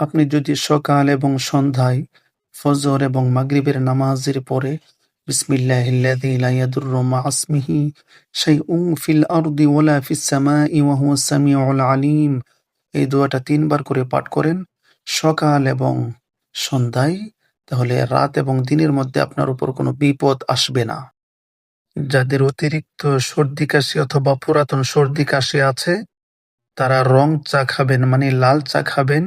আপনি যদি সকাল এবং সন্ধ্যায় ফজর এবং মাগরিবের নামাজের পরে ইসমিহি শাইউন ফিল আরদি ওয়ালা ফিস সামাই ওয়া হুয়াস আলিম, এই দোয়াটা তিনবার করে পাঠ করেন সকাল এবং সন্ধ্যায়, তাহলে রাত এবং দিনের মধ্যে আপনার উপর কোনো বিপদ আসবে না। যাদের অতিরিক্ত সর্দি কাশি অথবা পুরাতন সর্দি কাশি আছে, তারা রং চা খাবেন মানে লাল চা খাবেন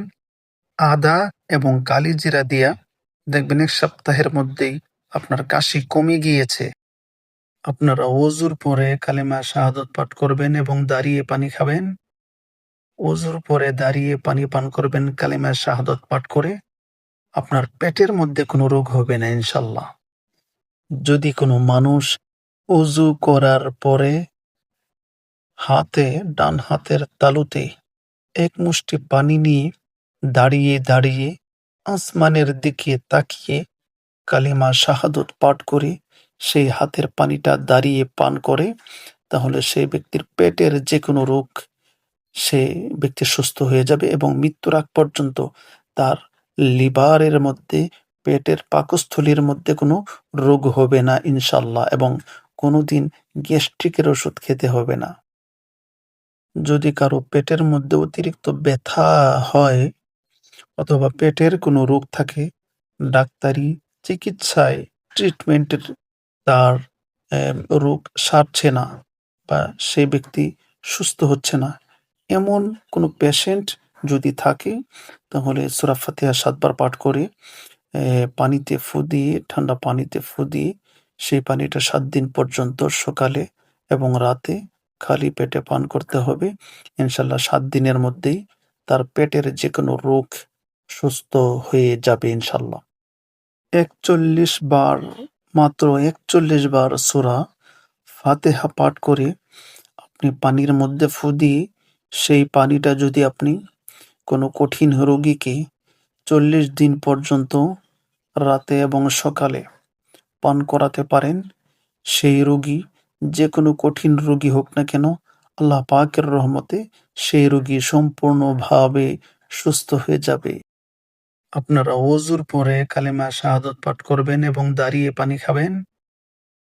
আদা এবং কালিজিরা দিয়া দেখবেন এক সপ্তাহের মধ্যেই আপনার কাশি কমে গিয়েছে। আপনারা অজুর পরে কালেমা শাহাদত পাঠ করবেন এবং দাঁড়িয়ে পানি খাবেন। অজুর পরে দাঁড়িয়ে পানি পান করবেন, কালেমা শাহাদত পাঠ করে আপনার পেটের মধ্যে কোনো রোগ হবে না ইনশাল্লাহ যদি কোনো মানুষ অজু করার পরে হাতে, ডান হাতের তালুতে এক মুষ্টি পানি নিয়ে দাঁড়িয়ে দাঁড়িয়ে আসমানের দিকে তাকিয়ে কালিমা শাহাদত পাঠ করে সেই হাতের পানিটা দাঁড়িয়ে পান করে, তাহলে সেই ব্যক্তির পেটের যে কোনো রোগ সে ব্যক্তি সুস্থ হয়ে যাবে এবং মৃত্যুর আগ পর্যন্ত তার লিভারের মধ্যে, পেটের পাকস্থলীর মধ্যে কোনো রোগ হবে না ইনশাল্লাহ এবং কোনোদিন গ্যাস্ট্রিকের ওষুধ খেতে হবে না। যদি কারও পেটের মধ্যে অতিরিক্ত ব্যথা হয় অথবা পেটের কোনো রোগ থাকে, ডাক্তারি চিকিৎসায় ট্রিটমেন্টের তার রোগ সারছে না বা সেই ব্যক্তি সুস্থ হচ্ছে না। এমন কোনো পেশেন্ট যদি থাকে, তাহলে সূরা সাতবার পাঠ করে পানিতে ফু দিয়ে ঠান্ডা পানিতে ফু দিয়ে সেই পানিটা সাত দিন পর্যন্ত সকালে এবং রাতে খালি পেটে পান করতে হবে। ইনশাল্লাহ সাত দিনের মধ্যেই তার পেটের যে কোনো রোগ সুস্থ হয়ে যাবে ইনশাল্লাহ একচল্লিশ বার, মাত্র একচল্লিশ বার সূরা ফাতেহা পাঠ করে আপনি পানির মধ্যে ফু দিয়ে সেই পানিটা যদি আপনি কোনো কঠিন রোগীকে চল্লিশ দিন পর্যন্ত রাতে এবং সকালে পান করাতে পারেন, সেই রোগী যে কোনো কঠিন রোগী হোক না কেন, আল্লাহ পাকের রহমতে সেই রোগী সম্পূর্ণভাবে সুস্থ হয়ে যাবে। আপনারা অজুর পরে কালেমা শাহাদত পাঠ করবেন এবং দাঁড়িয়ে পানি খাবেন।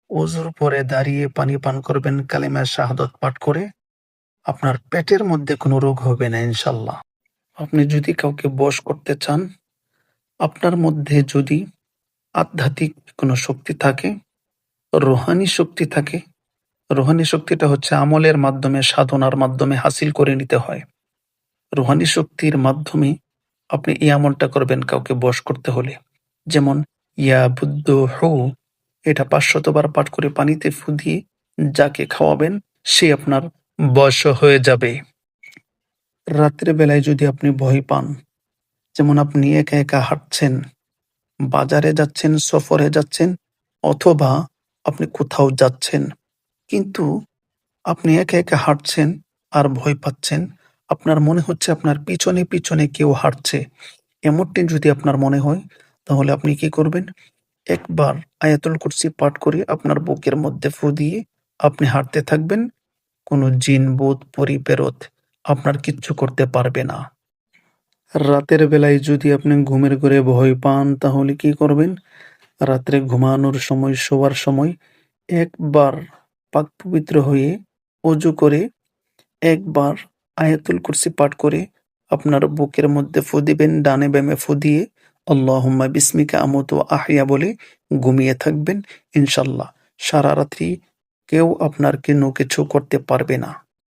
অজুর পরে দাঁড়িয়ে পানি পান করবেন, কালেমা শাহাদত পাঠ করে। আপনার পেটের মধ্যে কোনো রোগ হবে না ইনশাল্লাহ আপনি যদি কাউকে বশ করতে চান, আপনার মধ্যে যদি আধ্যাত্মিক কোনো শক্তি থাকে, রোহানি শক্তি থাকে, রোহানি শক্তিটা হচ্ছে আমলের মাধ্যমে, সাধনার মাধ্যমে হাসিল করে নিতে হয়। রোহানি শক্তির মাধ্যমে আপনি এই আমলটা করবেন কাউকে বশ করতে হলে। যেমন, ইয়া বুদ্ধ হু এটা পাঁচশতবার পাঠ করে পানিতে ফু দিয়ে যাকে খাওয়াবেন, সে আপনার বশ হয়ে যাবে। রাত্রে বেলায় যদি আপনি ভয় পান, যেমন আপনি একা একা হাঁটছেন, বাজারে যাচ্ছেন, সফরে যাচ্ছেন, অথবা আপনি কোথাও যাচ্ছেন, কিন্তু আপনি একা একা হাঁটছেন আর ভয় পাচ্ছেন আপনার মনে হচ্ছে আপনার পিছনে পিছনে কেউ হাঁটছে, এমনটি যদি আপনার মনে হয়, তাহলে আপনি কি করবেন? একবার আয়াতুল কুরসি পাঠ করে আপনার বুকের মধ্যে ফু দিয়ে আপনি হাঁটতে থাকবেন। কোনো জিন বোধ পরিপেরত আপনার কিচ্ছু করতে পারবে না। রাতের বেলায় যদি আপনি ঘুমের ঘরে ভয় পান, তাহলে কি করবেন? রাত্রে ঘুমানোর সময় শোয়ার সময় একবার পাক পবিত্র হয়ে অজু করে একবার আয়াতুল কুরসি পাঠ করে আপনার বুকের মধ্যে ফু দিবেন, ডানে ব্যামে ফু দিয়ে আল্লাহম্মা বিস্মিকা আমত আহিয়া বলে ঘুমিয়ে থাকবেন। ইনশাল্লাহ সারা রাত্রি কেউ আপনার কেন কিছু করতে পারবে না।